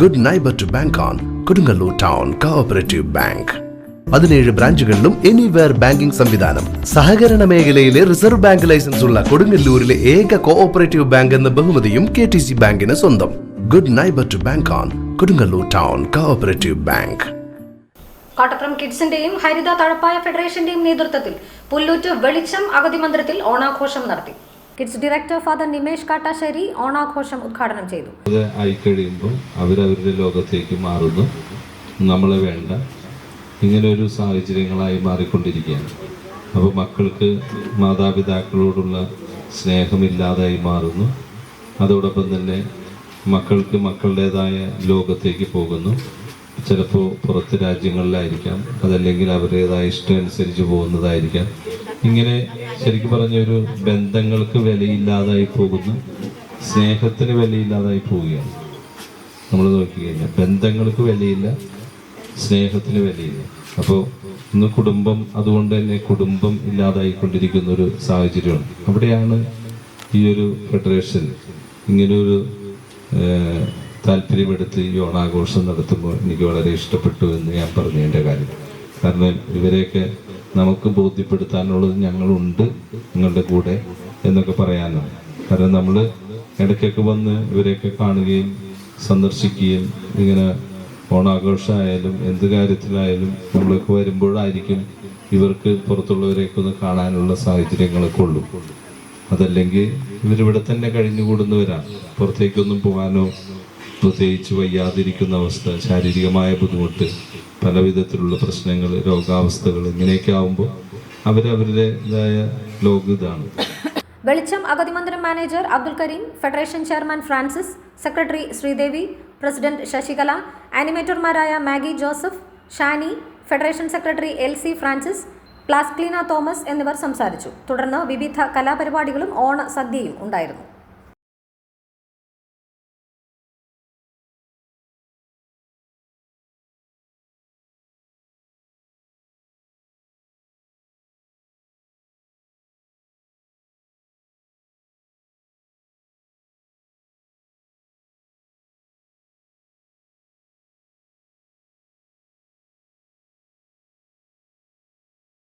Good neighbour to bank on Kodungallur town cooperative bank പതിനേഴ് ബ്രാഞ്ചുകളിലും anywhere banking സംവിധാനം. സഹകരണ മേഖലയിലെ റിസർവ് ബാങ്ക് ലൈസൻസ് ഉള്ള കൊടുങ്ങല്ലൂരിലെ ഏക കോഓപ്പറേറ്റീവ് ബാങ്ക് എന്ന ബഹുമതിയും കെ ടി സി ബാങ്കിന് സ്വന്തം. Good neighbour to bank on Kodungallur town cooperative bank Kattappuram കിഡ്സിന്റെയും ഹരിത തഴപ്പായ ഫെഡറേഷന്റെയും നേതൃത്വത്തിൽ പുല്ലൂറ്റ് വെളിച്ചം അഗതി മന്ദിരത്തിൽ ഓണാഘോഷം നടത്തി. Kids director father Nimesh Kattassery ഓണാഘോഷം ഉദ്ഘാടനം ചെയ്തു. ആയി ആയിക്കഴിയുമ്പോൾ അവരവരുടെ ലോകത്തേക്ക് മാറുന്നു. നമ്മളെ വേണ്ട. ഇങ്ങനെ ഒരു സാഹചര്യങ്ങളായി മാറിക്കൊണ്ടിരിക്കുകയാണ്. അപ്പോൾ മക്കൾക്ക് മാതാപിതാക്കളോടുള്ള സ്നേഹമില്ലാതായി മാറുന്നു. അതോടൊപ്പം തന്നെ മക്കൾക്ക് മക്കളുടേതായ ലോകത്തേക്ക് പോകുന്നു. ചിലപ്പോൾ പുറത്ത് രാജ്യങ്ങളിലായിരിക്കാം. അതല്ലെങ്കിൽ അവരുടേതായ ഇഷ്ടം അനുസരിച്ച് പോകുന്നതായിരിക്കാം. ഇങ്ങനെ ശരിക്കും പറഞ്ഞ ഒരു ബന്ധങ്ങൾക്ക് വിലയില്ലാതായി പോകുന്ന. സ്നേഹത്തിന് വിലയില്ലാതായി പോവുകയാണ്. നമ്മൾ നോക്കിക്കഴിഞ്ഞാൽ ബന്ധങ്ങൾക്ക് വിലയില്ല സ്നേഹത്തിന് വിലയില്ല. അപ്പോൾ ഇന്ന് കുടുംബം അതുകൊണ്ട് തന്നെ കുടുംബം ഇല്ലാതായിക്കൊണ്ടിരിക്കുന്ന ഒരു സാഹചര്യമാണ്. അവിടെയാണ് ഈ ഒരു ഫെഡറേഷൻ ഇങ്ങനൊരു താല്പര്യമെടുത്ത് ഈ ഓണാഘോഷം നടത്തുമ്പോൾ എനിക്ക് വളരെ ഇഷ്ടപ്പെട്ടു എന്ന് ഞാൻ പറഞ്ഞതിന്റെ കാര്യം. കാരണം ഇവരെയൊക്കെ നമുക്ക് ബോധ്യപ്പെടുത്താനുള്ളത് ഞങ്ങളുണ്ട് നിങ്ങളുടെ കൂടെ എന്നൊക്കെ പറയാനാണ് കാരണം നമ്മൾ ഇടയ്ക്കൊക്കെ വന്ന് ഇവരെയൊക്കെ കാണുകയും സന്ദർശിക്കുകയും ഇങ്ങനെ ഓണാഘോഷമായാലും എന്ത് കാര്യത്തിലായാലും നമ്മളൊക്കെ വരുമ്പോഴായിരിക്കും ഇവർക്ക് പുറത്തുള്ളവരെയൊക്കെ ഒന്ന് കാണാനുള്ള സാഹചര്യങ്ങളൊക്കെ ഉള്ളൂ. അതല്ലെങ്കിൽ ഇവരിവിടെ തന്നെ കഴിഞ്ഞുകൂടുന്നവരാണ് പുറത്തേക്കൊന്നും പോകാനോ പ്രത്യേകിച്ച് വയ്യാതിരിക്കുന്ന അവസ്ഥ ശാരീരികമായ ബുദ്ധിമുട്ട് പല വിധത്തിലുള്ള പ്രശ്നങ്ങൾ രോഗാവസ്ഥകൾ ഇങ്ങനെയൊക്കെ ആവുമ്പോൾ അവരവരുടേതായ ലോക ഇതാണ്. വെളിച്ചം അഗതി മന്ദിരം manager Abdul Kareem federation chairman Francis secretary Sreedevi president Sasikala ആനിമേറ്റർമാരായ Maggie Joseph Shani federation secretary L C Francis പ്ലാസ്ക്ലീന Thomas എന്നിവർ സംസാരിച്ചു. തുടർന്ന് വിവിധ കലാപരിപാടികളും ഓണ സദ്യയും ഉണ്ടായിരുന്നു.